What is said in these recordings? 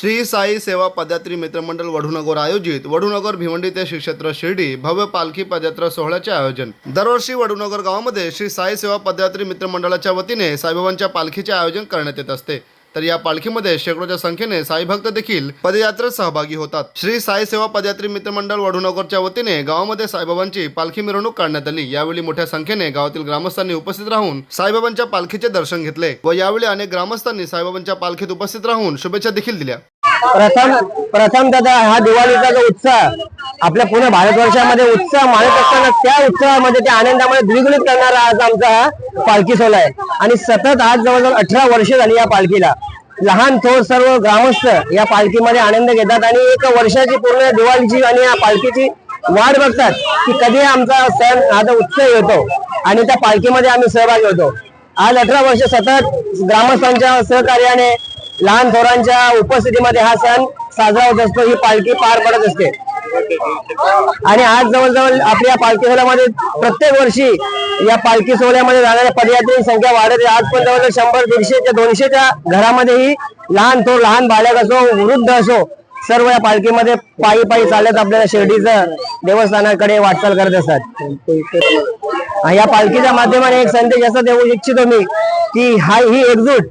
श्री साई सेवा पदयात्री मित्रमंडळ वढूनगर आयोजित वढूनगर भिवंडी ते श्री क्षेत्र शिर्डी भव्य पालखी पदयात्रा सोहळ्याचे आयोजन. दरवर्षी वडूनगर गावामध्ये श्री साई सेवा पदयात्री मित्रमंडळाच्या वतीने साईबाबांच्या पालखीचे आयोजन करण्यात येत असते. तर या पालखीमध्ये शेकडोच्या संख्येने साई भक्त देखील पदयात्रेत सहभागी होतात. श्री साई सेवा पदयात्री मित्रमंडळ वढूनगरच्या वतीने गावामध्ये साईबाबांची पालखी मिरवणूक काढण्यात आली. यावेळी मोठ्या संख्येने गावातील ग्रामस्थांनी उपस्थित राहून साईबाबांच्या पालखीचे दर्शन घेतले व यावेळी अनेक ग्रामस्थांनी साईबाबांच्या पालखीत उपस्थित राहून शुभेच्छा देखील दिल्या. प्रथम प्रथम दादा हा दिवाळीचा जो उत्साह आपल्या पूर्ण भारतवर्षामध्ये उत्साह मानत असताना त्या उत्साहामध्ये त्या आनंदामध्ये द्विगुणित करणारा आज आमचा हा पालखी सोहळा आहे. आणि सतत आज जवळजवळ अठरा वर्ष झाली या पालखीला. लहान थोर सर्व ग्रामस्थ या पालखीमध्ये आनंद घेतात आणि एक वर्षाची पूर्ण दिवाळीची आणि या पालखीची वाट बघतात की कधी आमचा सण हा उत्सव येतो आणि त्या पालखीमध्ये आम्ही सहभागी होतो. आज अठरा वर्ष सतत ग्रामस्थांच्या सहकार्याने लहान थोरांच्या उपस्थितीमध्ये हा सण साजरा होत असतो. ही पालखी पार पडत असते. आणि आज जवळजवळ आपल्या पालखी सोहळ्यामध्ये प्रत्येक वर्षी या पालखी सोहळ्यामध्ये जाणाऱ्या पदयात्रीची संख्या वाढत आहे. आज पण जवळजवळ शंभर दीडशेच्या दोनशेच्या घरामध्येही लहान थोर लहान बालक असो वृद्ध असो सर्व या पालखीमध्ये पायी पायी चालत आपल्याला शिर्डीचं देवस्थानाकडे वाटचाल करत असतात. या पालखीच्या माध्यमाने एक संदेश असा देऊ इच्छितो मी की हा ही एकजूट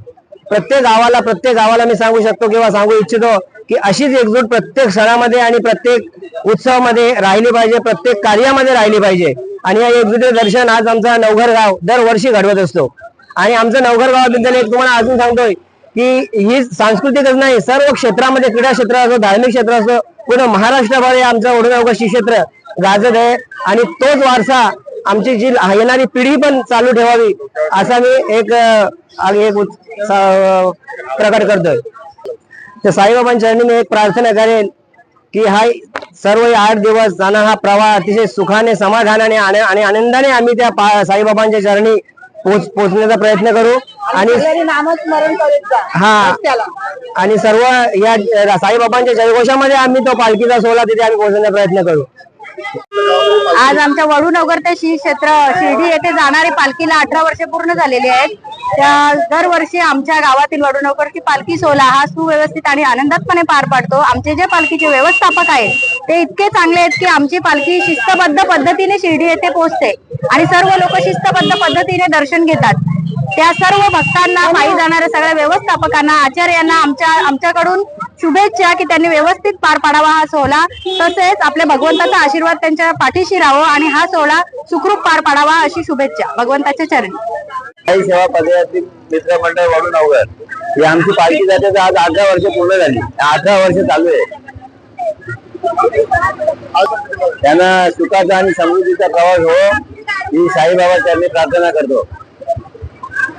प्रत्येक गावाला प्रत्येक गावाला मी सांगू शकतो किंवा सांगू इच्छितो की अशीच एकजूट प्रत्येक सणामध्ये आणि प्रत्येक उत्सवामध्ये राहिली पाहिजे प्रत्येक कार्यामध्ये राहिली पाहिजे. आणि या एकजुटीचे दर्शन आज आमचा नवघर गाव दरवर्षी घडवत असतो. आणि आमचं नवघर गावाबद्दल एक तुम्हाला अजून सांगतोय की ही सांस्कृतिकच नाही सर्व क्षेत्रामध्ये क्रीडा क्षेत्र असो धार्मिक क्षेत्र असो पूर्ण महाराष्ट्रभर हे आमचं ओढणगावकर श्री क्षेत्र गाजत आहे. आणि तोच वारसा आमची जी येणारी पिढी पण चालू ठेवावी असा मी एक प्रकट करतोय. तर साईबाबांच्या चरणी मी एक प्रार्थना करेन की हा सर्व आठ दिवस जाणं हा प्रवाह अतिशय सुखाने समाधानाने आणि आनंदाने आम्ही त्या साईबाबांच्या चरणी पोच पोचण्याचा प्रयत्न करू. आणि हा. आणि सर्व या साईबाबांच्या जयघोषामध्ये आम्ही तो पालखीचा सोहळा तिथे आम्ही पोहोचण्याचा प्रयत्न करू. आज आमच्या वडूनगर ते श्री क्षेत्र शिर्डी येथे जाणारे पालखीला अठरा वर्षे पूर्ण झालेली आहेत. त्या दरवर्षी आमच्या गावातील वडूनगरची पालखी सोहळा हा सुव्यवस्थित आणि आनंदातपणे पार पाडतो. आमचे जे पालखीचे व्यवस्थापक आहेत ते इतके चांगले आहेत की आमची पालखी शिस्तबद्ध पद्धतीने शिर्डी येथे पोहोचते आणि सर्व लोक शिस्तबद्ध पद्धतीने दर्शन घेतात. त्या सर्व भक्तांना पायी जाणाऱ्या सगळ्या व्यवस्थापकांना आचार्यांना आमच्या आमच्याकडून शुभेच्छा की त्यांनी व्यवस्थित पार पाडावा हा सोहळा. तसेच आपल्या भगवंताचा आशीर्वाद त्यांच्या पाठीशी राहावं आणि हा सोहळा सुखरूप पार पाडावा अशी शुभेच्छा. भगवंताच्या चरणी. काही सेवा पदयात्री मित्रमंडळ वाढून अवघड ही आमची पालखी जाते आज अठरा वर्ष पूर्ण झाली. अठरा वर्ष चालू आहे. त्यांना सुखाचा आणि समृद्धीचा प्रवास हो ही साईबाबा त्यांनी प्रार्थना करतो.